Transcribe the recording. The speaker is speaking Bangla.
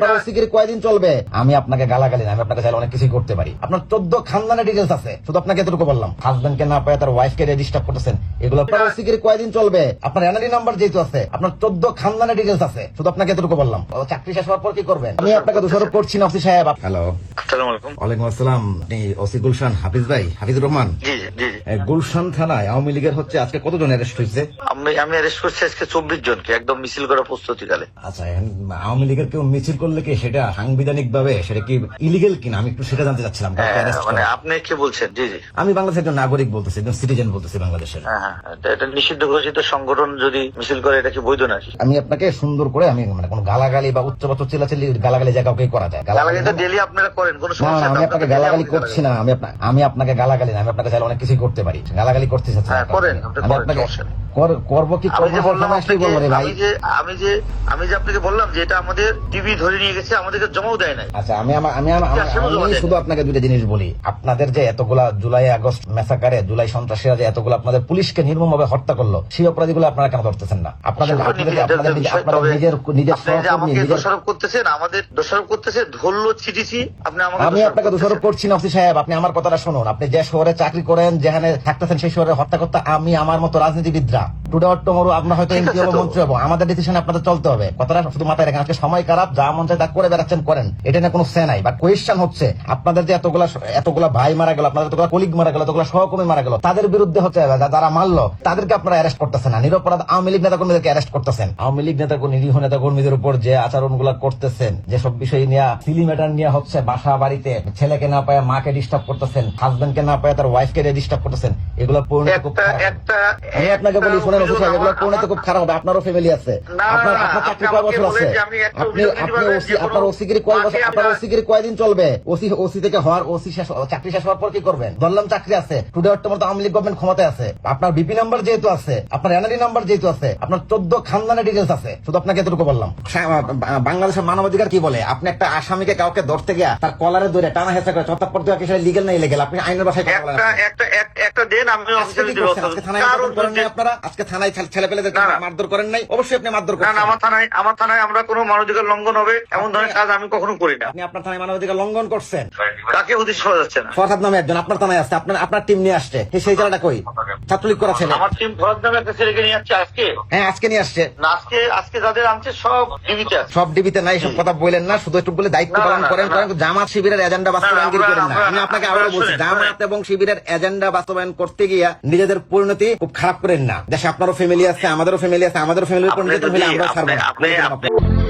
সিকিউরিটি কয়দিন চলবে? আমি আপনাকে গালাগালি না আমি আপনাকে চাইলে অনেক কিছুই করতে পারি। আপনার চোদ্দ খানদানের ডিটেলস আছে শুধু আপনাকে এতটুকু বললাম। হাজবেন্ডকে না পায় তার ওয়াইফকে রেজিস্টার করতেছেন এগুলো সিকিউরিটি কয়দিন চলবে? আপনার এনআরই নাম্বার যেহেতু আছে আপনার চোদ্দ খানদানের ডিটেলস আছে শুধু আপনাকে এতটুকু বললাম। চাকরি শেষ হওয়ার পর কি করবেন? আমি আপনাকে দোষারোপ করছি না অফিস সাহেব। হ্যালো ওয়ালাইকুম আসসালাম। আপনি ওসি গুলশান হাফিজ ভাই হাফিজুর রহমান। গুলশান থানায় আওয়ামী লীগের হচ্ছে আজকে কতজন অ্যারেস্ট হয়েছে? আমি আমি অ্যারেস্ট করছি আজকে চব্বিশ জনকে একদম মিছিল করার প্রস্তুতিকালে। আচ্ছা আওয়ামী লীগের কেউ মিছিল করলে কি সেটা সাংবিধানিক ভাবে সেটা কি ইলিগেল কিনা? আমি একটু সেটা জানতে চাচ্ছিলাম হ্যাঁ, মানে আপনি কি বলছেন? জি জি। আমি বাংলাদেশের একজন নাগরিক বলতেছি একজন সিটিজেন বলতেছি বাংলাদেশের। হ্যাঁ হ্যাঁ এটা- নিষিদ্ধ ঘোষিত সংগঠন যদি মিছিল করে এটা কি বৈধ নাকি? আমি আপনাকে সুন্দর করে আমি মানে কোনো গালাগালি বা উচ্চ বাচ্চ চিল্লাচিল্লি গালাগালি জায়গা কাউকে করা যায়। গালাগালি তো ডেলি আপনারা করেন কোনো সমস্যা না, আমি আপনাকে গালাগালি করছি না আমি আমি আপনাকে গালাগালি না আমি আপনাকে চাইলে অনেক কিছুই করতে পারি। গালাগালি করতে চাচ্ছি না হ্যাঁ, করেন, আপনি আমি করেন, আপনাকে করব কি আমি করব যে বললাম আমি যে আমি যে আমি যে আপনাকে বললাম যে এটা আমাদের টিভি ধরে নিয়ে গেছে আমাদেরকে জমাও দেয় নাই। আচ্ছা আমি আমার- আমি আমার- আমি শুধু আপনাকে দুইটা জিনিস বলি। আপনাদের যে এতগুলা জুলাই আগস্ট মেসাকারে জুলাই সন্ত্রাসীরা যে এতগুলো আপনাদের পুলিশকে নির্মম ভাবে হত্যা করল সেই অপরাধীগুলো আপনারা কেন ধরতেছেন না? আপনাদের আপনাদের নিজের নিজের দোষারোপ করতেছেন আমাদের দোষারোপ করতেছে ধরলো চিঠিছি আপনি আমাকে আমি আপনাকে দোষারোপ করছি না অফিস সাহেব আপনি আমার কথাটা শুনুন। আপনি যে শহরে চাকরি করেন যেখানে থাকতেছেন সেই শহরে হত্যা করতে আমি আমার মতো রাজনীতিবিদরা টুডে অর টুমোরো আপনার হয়তো এমপি হব মন্ত্রী হব আমাদের ডিসিশন আপনাদের চলতে হবে। কথাটা শুধু মাথায় রাখেন আজকে সময় খারাপ যা মন চায় তা করে বেড়াচ্ছেন করেন। এটা নিয়ে কোনো সে নাই। বা কোয়েশ্চেন হচ্ছে আপনাদের যে এতগুলা এতগুলা ভাই মারা গেল আপনাদের এতগুলা কলিগ মারা গেল এতগুলা সহকর্মী মারা গেল তাদের বিরুদ্ধে হচ্ছে যারা মারলো তাদেরকে আপনারা অ্যারেস্ট করতেছেন না। নিরপরাধ আওয়ামী লীগ নেতা কর্মীদেরকে অ্যারেস্ট করতেছেন। আওয়ামী লীগ নেতা নিরীহ নেতা কর্মীদের উপর যে আচরণগুলা করতেছেন যেসব বিষয় নিয়ে সিলিমেটার নিয়ে হচ্ছে বাসা বাড়িতে ছেলেকে না পায় মাকে ডিস্টার্ব করতেছেন হাজবেন্ডকে না পায় তার ওয়াইফকে ডিস্টার্ব করতেছেন এগুলো পরিণতি খুব আপনাকে বলি শোনেন এগুলো আমার- খুব খারাপ হবে। আপনারও ফ্যামিলি আছে। আপনার আপনার আপনি চাকরি কয় বছর আছে? আপনি আপনি ওসি আপনার ওসিগিরি কয় বছর আপনার ওসিগিরি কয়দিন চলবে? ওসি ওসি থেকে হওয়ার ওসি শেষ চাকরি শেষ হওয়ার পর কি করবেন? ধরলাম চাকরি আছে। Today October Awami League government ক্ষমতায় আছে। আপনার বিপি নাম্বার যেহেতু আছে আপনার এনআরই নাম্বার যেহেতু আছে আপনার চোদ্দ খানদানের ডিটেলস আছে। শুধু আপনাকে এতটুকু বললাম। বা- বাংলাদেশের মানবাধিকার কি বলে? আপনি একটা আসামিকে কাউকে ধরতে গিয়া তার কলারে ধরে টানা হেসা করে চত্তাপ্পর দেওয়া কিছু লিগেল না ইলেগেল আপনি আইনের বাসায় একটা একটা দেন আমি আজকে অফিসে কি দিব। করছেন? আজকে থানায় কারণ আবেদন করেন নাই আপনারা? আজকে থানায় ছেলে পেলে না, না। মারধর করেন নাই? অবশ্যই আপনি মারধর না না করেন আমার থানায় আমার থানায় আমরা কোনো মানবাধিকার লঙ্ঘন হবে এমন ধরনের কাজ আমি কখনো করি না। আপনি আপনার থানায় মানবাধিকার লঙ্ঘন করছেন? কাকে উদ্দেশ্য করা যাচ্ছে না? ফরহাদ নামে একজন আপনার থানায় আসছে। আপনার আপনার টিম নিয়ে আসছে। সেই জায়গাটা কই? ছাত্রলীগ করা ছেলে। আমার টিম ফরজ নামে একটা ছেলেকে নিয়ে যাচ্ছে আজকে? হ্যাঁ আজকে নিয়ে আসছে। না আজকে আজকে যাদের আনছে সব ডিবিতে সব ডিবিতে নাই সব কথা বলেন না শুধু একটু বলে দায়িত্ব পালন করেন না। করেন জামাত শিবিরের এজেন্ডা বাস্তবায়ন করেন না। আমি আপনাকে আবারও বলছি জামাত এবং শিবিরের এজেন্ডা বাস্তবায়ন করতে গিয়া নিজেদের পরিণতি খুব খারাপ করেন না। দেশে আপনারও ফ্যামিলি আছে আমাদেরও ফ্যামিলি আছে আমাদেরও ফ্যামিলির পরিণতি হলে আমরা ছাড়বো